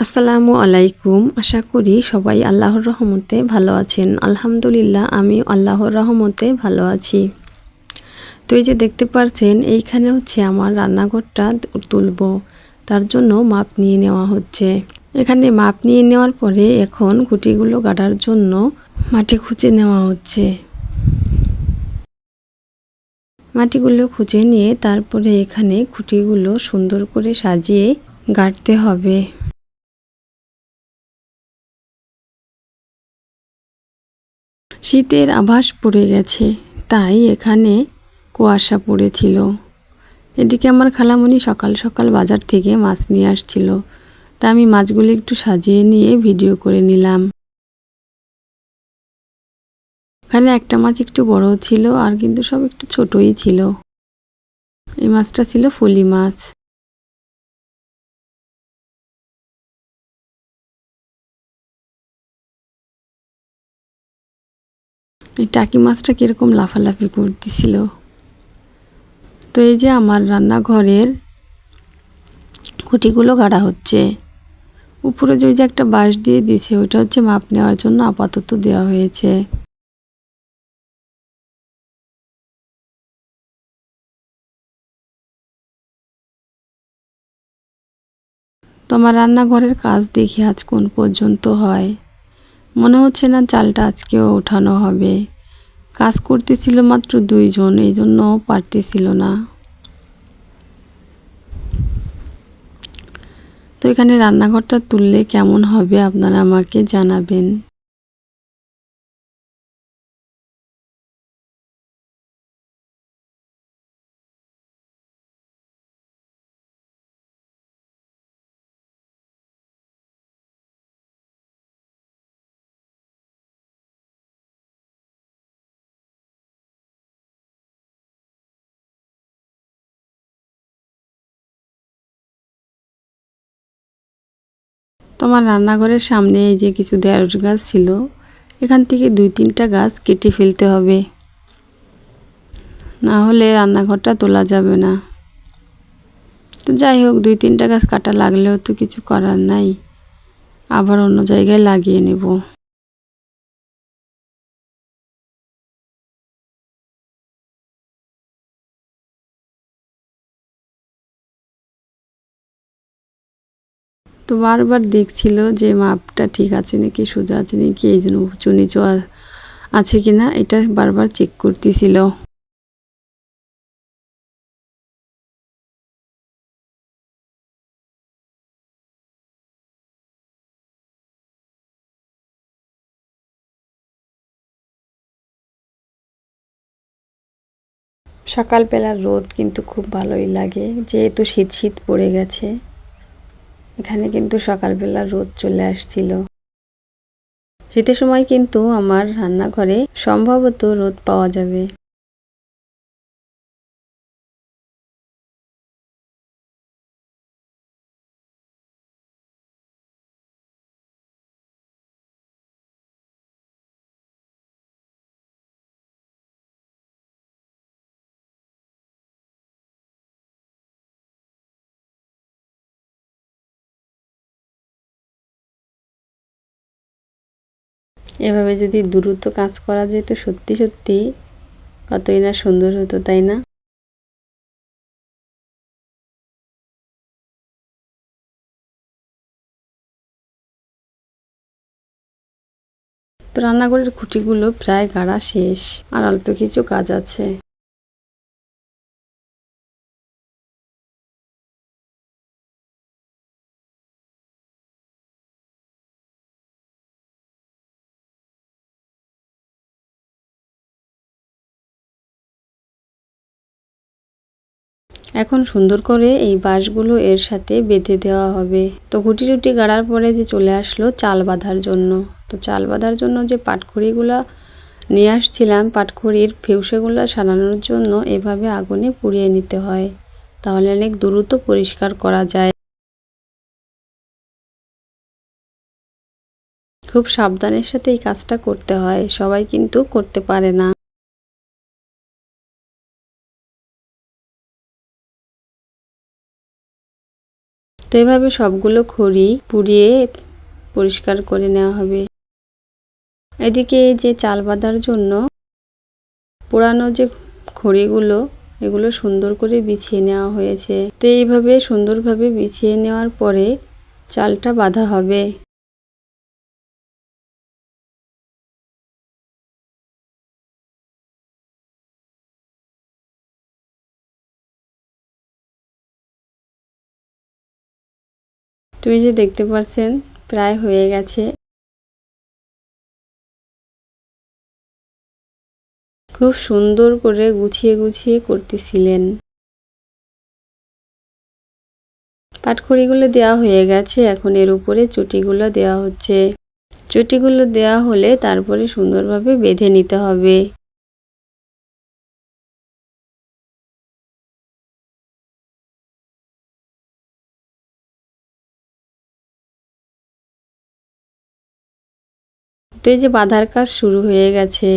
আসসালামু আলাইকুম। আশা করি সবাই আল্লাহর রহমতে ভালো আছেন। আলহামদুলিল্লাহ আমি আল্লাহর রহমতে ভালো আছি। তো এই যে দেখতে পাচ্ছেন এইখানে হচ্ছে আমার রান্নাঘরটা তুলব। তার জন্য মাপ নিয়ে নেওয়া হচ্ছে। এখানে মাপ নিয়ে নেওয়ার পরে এখন খুঁটিগুলো গাড়ার জন্য মাটি খুঁজে নেওয়া হচ্ছে। মাটিগুলো খুঁজে নিয়ে তারপরে এখানে খুঁটিগুলো সুন্দর করে সাজিয়ে গাড়তে হবে। শীতের আভাস পড়ে গেছে, তাই এখানে কুয়াশা পড়েছিল। এদিকে আমার খালামণি সকাল সকাল বাজার থেকে মাছ নিয়ে আসছিল, তা আমি মাছগুলি একটু সাজিয়ে নিয়ে ভিডিও করে নিলাম। এখানে একটা মাছ একটু বড় ছিল আর কিন্তু সব একটু ছোটই ছিল। এই মাছটা ছিল ফলি মাছ। টাকি মাছটা কীরকম লাফালাফি করতেছিল? তো এই যে আমার রান্নাঘরের খুঁটিগুলো গাড়া হচ্ছে। উপরে যে যে একটা বাঁশ দিয়ে দিয়েছে, ওইটা হচ্ছে মাপ নেওয়ার জন্য আপাতত দেওয়া হয়েছে। তো আমার রান্নাঘরের কাজ দেখি আজ কোন পর্যন্ত হয়। মনে হচ্ছে না চালটা আজকেও ওঠানো হবে। কাজ করতেছিল মাত্র দুইজন এই জন্য পারতেছিল না। তো এখানে রান্নাঘরটা তুললে কেমন হবে আপনারা আমাকে জানাবেন। তোমার রান্নাঘরের সামনে এই যে কিছু ঢেঁড়স গাছ ছিল, এখান থেকে দুই তিনটা গাছ কেটে ফেলতে হবে। না হলে রান্নাঘরটা তোলা যাবে না। তো যাই হোক, দুই তিনটা গাছ কাটা লাগলেও তো কিছু করার নাই। আবার অন্য জায়গায় লাগিয়ে নেব। তো বারবার দেখছিল যে মাপটা ঠিক আছে নাকি, সোজা আছে নাকি, এই জন্য উঁচু নিচু আছে কি না এটা বারবার চেক করতেছিল। সকালবেলার রোদ কিন্তু খুব ভালোই লাগে, যেহেতু শীত শীত পড়ে গেছে। এখানে কিন্তু সকালবেলা রোদ চলে আসছিল। শীতের সময় কিন্তু আমার রান্নাঘরে সম্ভবত রোদ পাওয়া যাবে। এভাবে যদি দ্রুত কাজ করা যেত সত্যি সত্যি কতই না সুন্দর হতো, তাই না? রান্নাঘরের খুঁটিগুলো প্রায় গাড়া শেষ, আর অল্প কিছু কাজ আছে। এখন সুন্দর করে এই বাঁশগুলো এর সাথে বেঁধে দেওয়া হবে। তো গুটি টুটি গাড়ার পরে যে চলে আসলো চাল বাঁধার জন্য। তো চাল বাঁধার জন্য যে পাটখড়িগুলো নিয়ে আসছিলাম, পাটখড়ির ফেউসেগুলো সারানোর জন্য এভাবে আগুনে পুড়িয়ে নিতে হয়। তাহলে অনেক দ্রুত পরিষ্কার করা যায়। খুব সাবধানের সাথে এই কাজটা করতে হয়, সবাই কিন্তু করতে পারে না। তো এভাবে সবগুলো খড়ি পুড়িয়ে পরিষ্কার করে নেওয়া হবে। এদিকে যে চাল বাঁধার জন্য পোড়ানো যে খড়িগুলো, এগুলো সুন্দর করে বিছিয়ে নেওয়া হয়েছে। তো এইভাবে সুন্দরভাবে বিছিয়ে নেওয়ার পরে চালটা বাঁধা হবে। তুমি যে দেখতে পাচ্ছেন, প্রায় হয়ে গেছে। খুব সুন্দর করে গুছিয়ে গুছিয়ে করতেছিলেন। পাটখড়িগুলো দেওয়া হয়ে গেছে, এখন এর উপরে চুটিগুলো দেওয়া হচ্ছে। চুটিগুলো দেওয়া হলে তারপরে সুন্দরভাবে বেঁধে নিতে হবে। এই যে বাঁধার কাজ শুরু হয়ে গেছে।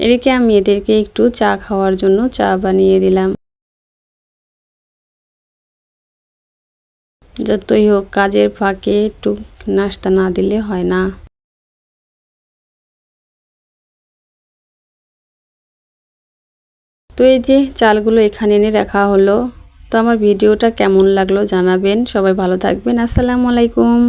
এদিকে আমি এদেরকে একটু চা খাওয়ার জন্য চা বানিয়ে দিলাম। যতই হোক, কাজের ফাঁকে একটু নাস্তা না দিলে হয় না। তো এই যে চালগুলো এখানে এনে রাখা হলো। তো আমার ভিডিওটা কেমন লাগল জানাবেন। সবাই ভালো থাকবেন। আসসালামু আলাইকুম।